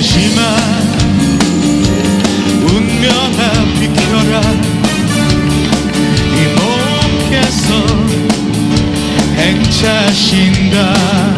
되지만 운명아 비켜라. 이 몸께서 행차신다